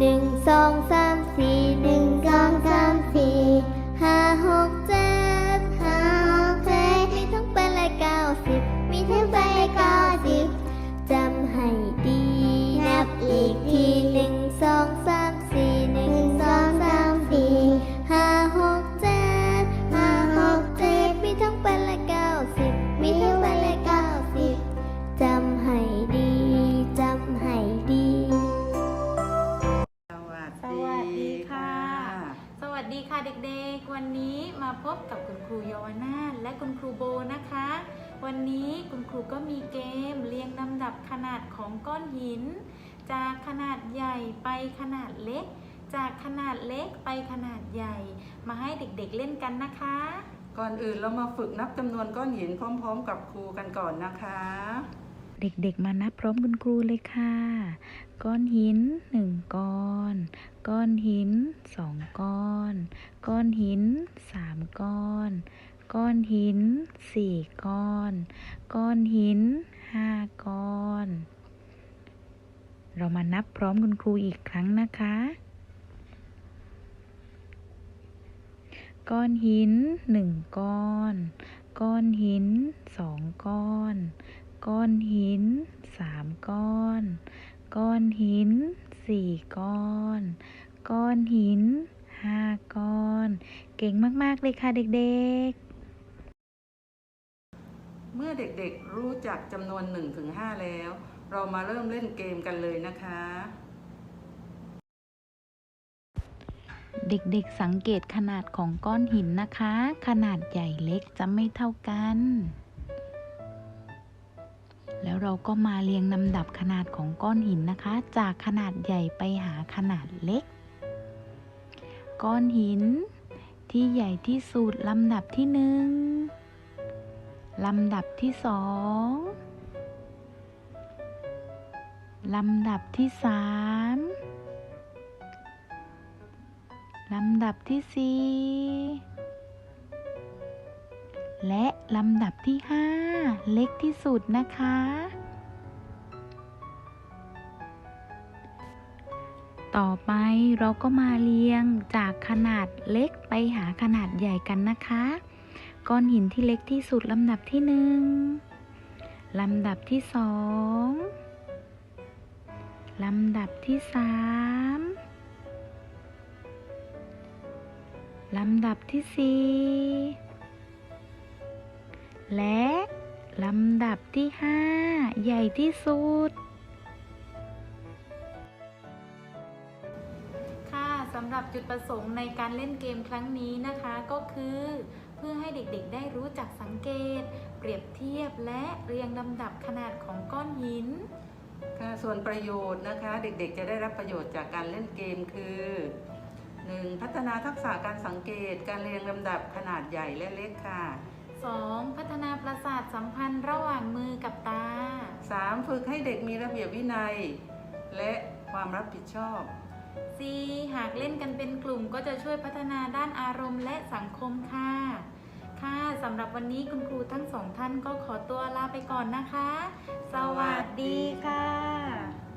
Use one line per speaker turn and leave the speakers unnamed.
หนึ่งสองสามสี่หนึ่ง เด็ก
ๆ วันนี้มาพบกับคุณครูเยวนาและคุณครูโบนะคะ วันนี้คุณครูก็มีเกมเรียงลำดับขนาดของก้อนหิน จากขนาดใหญ่ไปขนาดเล็ก จากขนาดเล็กไปขนาดใหญ่ มาให้เด็กๆเล่นกันนะคะ
ก่อนอื่นเรามาฝึกนับจำนวนก้อนหินพร้อม ๆ กับครูกันก่อนนะคะ
เด็กๆ มานับพร้อมคุณครูเลยค่ะ ก้อนหินหนึ่งก้อน ก้อนหินสองก้อน ก้อนหินสามก้อน ก้อนหินสี่ก้อน ก้อนหินห้าก้อน เรามานับพร้อมคุณครูอีกครั้งนะคะ ก้อนหินหนึ่งก้อน ก้อนหินสองก้อน ก้อนหินสามก้อน ก้อนหินสี่ก้อน ก้อนหินห้าก้อน เก่งมาก ๆ เลยค่ะเด็ก
เมื่อเด็กๆรู้จักจำนวน1ถึง5แล้ว เรามาเริ่มเล่นเกมกันเลยนะคะ
ๆเด็กๆสังเกตขนาดของก้อนหินนะคะ ขนาดใหญ่เล็กจะไม่เท่ากัน แล้วเราก็มาเรียงลำดับขนาดของก้อนหินนะคะ จากขนาดใหญ่ไปหาขนาดเล็ก ก้อนหินที่ใหญ่ที่สุดลำดับที่หนึ่งลำดับที่สองลำดับที่สามลำดับที่สี่ และลำดับที่ห้าเล็กที่สุดนะคะ ต่อไปเราก็มาเรียงจากขนาดเล็กไปหาขนาดใหญ่กันนะคะ ก้อนหินที่เล็กที่สุดลำดับที่หนึ่งลำดับที่สองลำดับที่สามลำดับที่สี่ และลำดับที่ห้าใหญ่ที่สุด
ค่ะสำหรับจุดประสงค์ในการเล่นเกมครั้งนี้นะคะก็คือ เพื่อให้เด็กๆได้รู้จักสังเกต เปรียบเทียบและเรียงลำดับขนาดของก้อนหิน
ค่ะส่วนประโยชน์นะคะเด็กๆ จะได้รับประโยชน์จากการเล่นเกมคือ 1. พัฒนาทักษะการสังเกต การเรียงลำดับขนาดใหญ่และเล็กค่ะ
2. พัฒนาประสาทสัมพันธ์ระหว่างมือกับตา
3. ฝึกให้เด็กมีระเบียบวินัย และความรับผิดชอบ
4. หากเล่นกันเป็นกลุ่มก็จะช่วยพัฒนาด้านอารมณ์และสังคมค่ะ ค่ะสำหรับวันนี้คุณครูทั้งสองท่านก็ขอตัวลาไปก่อนนะคะ สวัสดีค่ะ